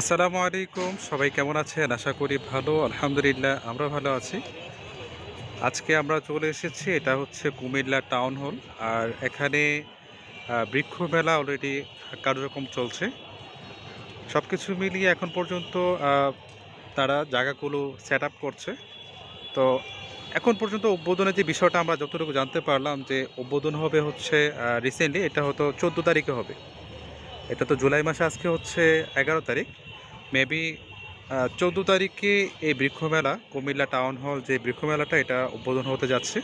আসসালামু আলাইকুম, সবাই কেমন আছেন? আশা করি ভালো, আলহামদুলিল্লাহ আমরা ভালো আছি। আজকে আমরা চলে এসেছি, এটা হচ্ছে কুমিল্লা টাউন হল, আর এখানে বৃক্ষ মেলা অলরেডি কার্যক্রম চলছে। সব কিছু মিলিয়ে এখন পর্যন্ত তারা জায়গাগুলো সেট করছে। তো এখন পর্যন্ত উদ্বোধনের যে বিষয়টা আমরা যতটুকু জানতে পারলাম যে উদ্বোধন হবে হচ্ছে রিসেন্টলি এটা হয়তো চোদ্দ তারিখে হবে। এটা তো জুলাই মাসে, আজকে হচ্ছে এগারো তারিখ। মেবি চোদ্দ তারিখে এই বৃক্ষমেলা, কুমিল্লা টাউন হল যে বৃক্ষমেলাটা, এটা উদ্বোধন হতে যাচ্ছে।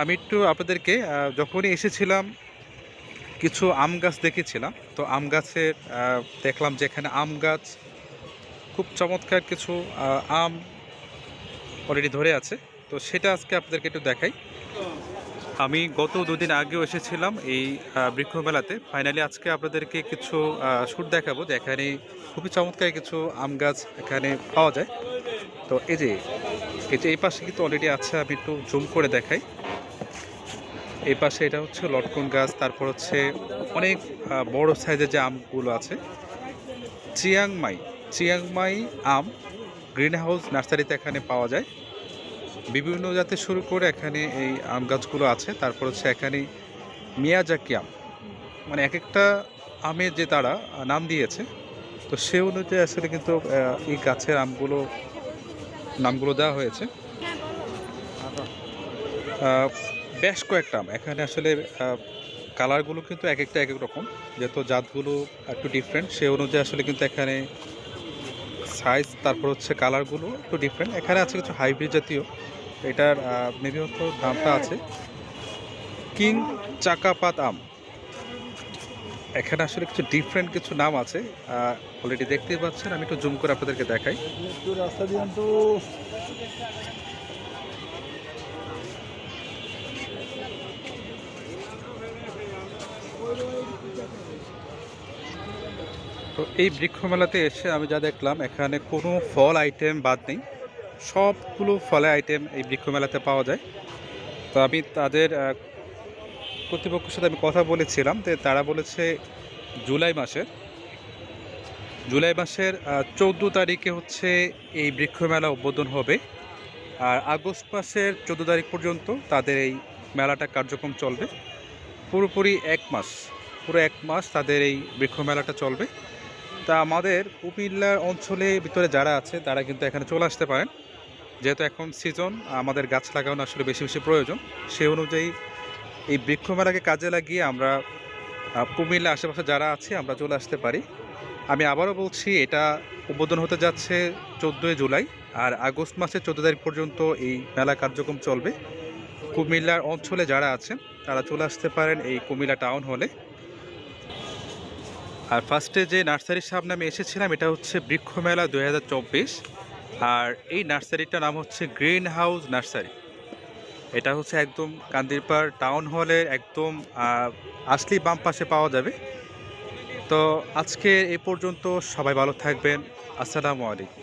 আমি একটু আপনাদেরকে যখনই এসেছিলাম, কিছু আম গাছ দেখেছিলাম। তো আম গাছের দেখলাম যে এখানে আম গাছ, খুব চমৎকার কিছু আম অলরেডি ধরে আছে। তো সেটা আজকে আপনাদেরকে একটু দেখাই। আমি গত দুদিন আগেও এসেছিলাম এই বৃক্ষ মেলাতে ফাইনালি আজকে আপনাদেরকে কিছু শ্যুট দেখাবো যে এখানে খুবই চমৎকার কিছু আম গাছ এখানে পাওয়া যায়। তো এই যে এই যে এই পাশে কিন্তু অলরেডি আছে, আমি একটু জুম করে দেখাই। এই পাশে এটা হচ্ছে লটকন গাছ, তারপর হচ্ছে অনেক বড় সাইজের যে আমগুলো আছে। চিয়াংমাই চিয়াংমাই আম গ্রিন হাউস নার্সারিতে এখানে পাওয়া যায়। বিভিন্ন জাতের শুরু করে এখানে এই আম গাছগুলো আছে। তারপর হচ্ছে এখানে মিয়াজাকি আম মানে এক একটা আমের যে তারা নাম দিয়েছে, তো সে অনুযায়ী আসলে কিন্তু এই গাছের আমগুলো, নামগুলো দেওয়া হয়েছে। বেশ কয়েকটা আম। এখানে আসলে কালারগুলো কিন্তু এক একটা এক এক রকম। যেহেতু জাতগুলো একটু ডিফারেন্ট সে অনুযায়ী আসলে কিন্তু এখানে সাইজ তারপর হচ্ছে কালারগুলো একটু ডিফারেন্ট এখানে আছে কিছু হাইব্রিড জাতীয়। এটার মেবি হতো দামটা আছে। কিং চাকাপাত আম। এখানে আসলে কিছু ডিফারেন্ট কিছু নাম আছে। অলরেডি দেখতেই পাচ্ছেন, আমি একটু জুম করে আপনাদেরকে দেখাই। তো তো এই বৃক্ষ মেলাতে এসে আমি যা দেখলাম, এখানে কোনো ফল আইটেম বাদ নেই। সবগুলো ফলের আইটেম এই বৃক্ষ মেলাতে পাওয়া যায়। তো আমি তাদের কর্তৃপক্ষের সাথে আমি কথা বলেছিলাম যে তারা বলেছে জুলাই মাসে। জুলাই মাসের চৌদ্দো তারিখে হচ্ছে এই বৃক্ষ মেলা উদ্বোধন হবে। আর আগস্ট মাসের চোদ্দ তারিখ পর্যন্ত তাদের এই মেলাটা কার্যক্রম চলবে। পুরোপুরি এক মাস, পুরো এক মাস তাদের এই বৃক্ষ মেলাটা চলবে। তা আমাদের কুমিল্লার অঞ্চলে ভিতরে যারা আছে, তারা কিন্তু এখানে চলে আসতে পারেন। যেহেতু এখন সিজন আমাদের গাছ লাগানো আসলে বেশি বেশি প্রয়োজন। সে অনুযায়ী এই বৃক্ষ মেলাকে কাজে লাগিয়ে আমরা কুমিল্লা আশেপাশে যারা আছে, আমরা চলে আসতে পারি। আমি আবারও বলছি, এটা উদ্বোধন হতে যাচ্ছে চোদ্দোই জুলাই আর আগস্ট মাসের চোদ্দ তারিখ পর্যন্ত এই মেলা কার্যক্রম চলবে। কুমিল্লার অঞ্চলে যারা আছেন, তারা চলে আসতে পারেন এই কুমিল্লা টাউন হলে। আর ফার্স্টে যে নার্সারির সামনে আমি এসেছিলাম, এটা হচ্ছে বৃক্ষ মেলা চব্বিশ। আর এই নার্সারিটার নাম হচ্ছে গ্রিন হাউস নার্সারি। এটা হচ্ছে একদম কান্দিরপাড় টাউন হলের একদম আসলি বাম পাশে পাওয়া যাবে। তো আজকে এ পর্যন্ত সবাই ভালো থাকবেন। আসসালামু আলাইকুম।